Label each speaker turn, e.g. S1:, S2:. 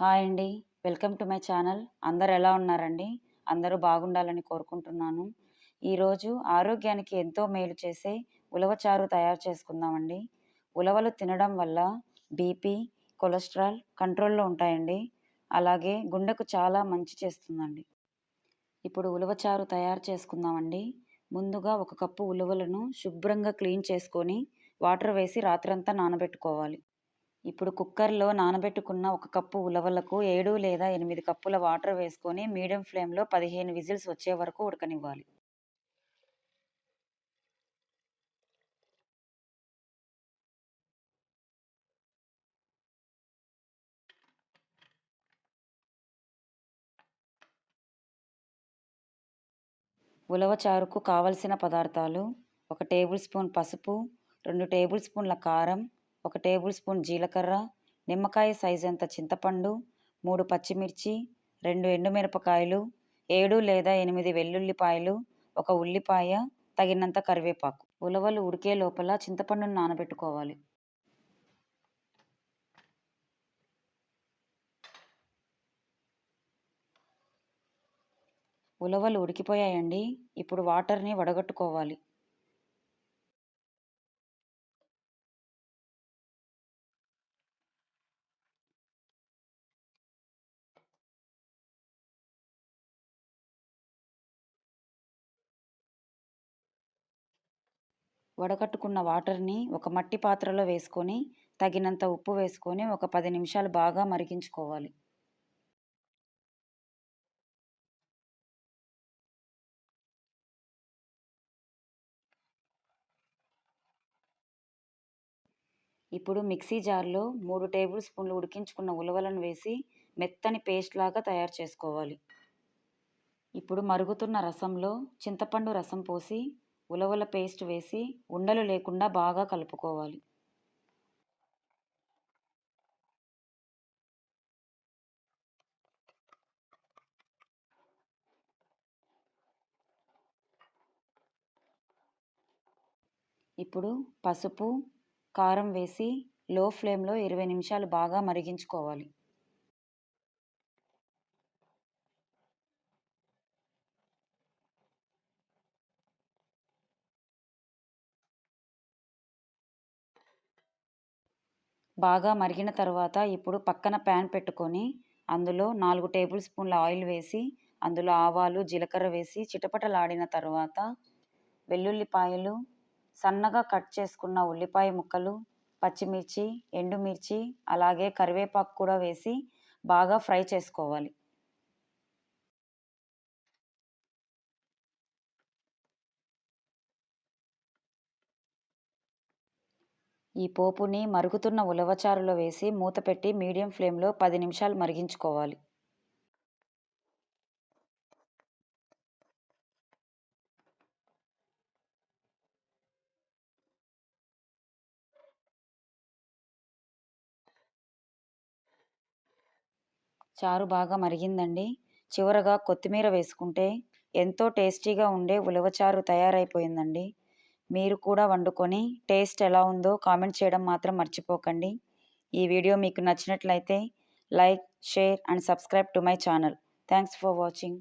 S1: Hi అండి. Welcome to my channel. అందరు ఎలా ఉన్నారండి? అందరూ బాగుండాలని కోరుకుంటున్నాను. ఈరోజు ఆరోగ్యానికి ఎంతో మేలు చేసే ఉలవచారు తయారు చేసుకుందామండి. ఉలవలు తినడం వల్ల బీపీ కొలెస్ట్రాల్ కంట్రోల్లో ఉంటాయండి. అలాగే గుండెకు చాలా మంచి చేస్తుందండి. ఇప్పుడు ఉలవచారు తయారు చేసుకుందామండి. ముందుగా ఒక కప్పు ఉలవలను శుభ్రంగా క్లీన్ చేసుకొని వాటర్ వేసి రాత్రంతా నానబెట్టుకోవాలి. ఇప్పుడు కుక్కర్లో నానబెట్టుకున్న ఒక కప్పు ఉలవలకు ఏడు లేదా ఎనిమిది కప్పుల వాటర్ వేసుకొని మీడియం ఫ్లేమ్లో పదిహేను విజిల్స్ వచ్చే వరకు ఉడకనివ్వాలి. ఉలవ చారుకు కావలసిన పదార్థాలు ఒక టేబుల్ స్పూన్ పసుపు రెండు టేబుల్ స్పూన్ల కారం ఒక టేబుల్ స్పూన్ జీలకర్ర నిమ్మకాయ సైజ్ అంత చింతపండు మూడు పచ్చిమిర్చి రెండు ఎండుమిరపకాయలు ఏడు లేదా ఎనిమిది వెల్లుల్లిపాయలు ఒక ఉల్లిపాయ తగినంత కరివేపాకు. ఉలవలు ఉడికే లోపల చింతపండును నానబెట్టుకోవాలి. ఉలవలు ఉడికిపోయాయండి. ఇప్పుడు వాటర్ని వడగట్టుకోవాలి. వడకట్టుకున్న వాటర్ని ఒక మట్టి పాత్రలో వేసుకొని తగినంత ఉప్పు వేసుకొని ఒక పది నిమిషాలు బాగా మరిగించుకోవాలి. ఇప్పుడు మిక్సీ జార్లో మూడు టేబుల్ స్పూన్లు ఉడికించుకున్న ఉలవలను వేసి మెత్తని పేస్ట్ లాగా తయారు చేసుకోవాలి. ఇప్పుడు మరుగుతున్న రసంలో చింతపండు రసం పోసి ఉలవల పేస్ట్ వేసి ఉండలు లేకుండా బాగా కలుపుకోవాలి. ఇప్పుడు పసుపు కారం వేసి లో ఫ్లేమ్లో ఇరవై నిమిషాలు బాగా మరిగించుకోవాలి. బాగా మరిగిన తర్వాత ఇప్పుడు పక్కన ప్యాన్ పెట్టుకొని అందులో నాలుగు టేబుల్ స్పూన్ల ఆయిల్ వేసి అందులో ఆవాలు జీలకర్ర వేసి చిటపటలాడిన తర్వాత వెల్లుల్లిపాయలు సన్నగా కట్ చేసుకున్న ఉల్లిపాయ ముక్కలు పచ్చిమిర్చి ఎండుమిర్చి అలాగే కరివేపాకు కూడా వేసి బాగా ఫ్రై చేసుకోవాలి. ఈ పోపుని మరుగుతున్న ఉలవచారులో వేసి మూత పెట్టి మీడియం ఫ్లేమ్లో పది నిమిషాలు మరిగించుకోవాలి. చారు బాగా మరిగిందండి. చివరగా కొత్తిమీర వేసుకుంటే ఎంతో టేస్టీగా ఉండే ఉలవచారు తయారైపోయిందండి. మీరు కూడా వండుకొని టేస్ట్ ఎలా ఉందో కామెంట్ చేయడం మాత్రం మర్చిపోకండి. ఈ వీడియో మీకు నచ్చినట్లయితే like share and subscribe to my channel. Thanks for watching.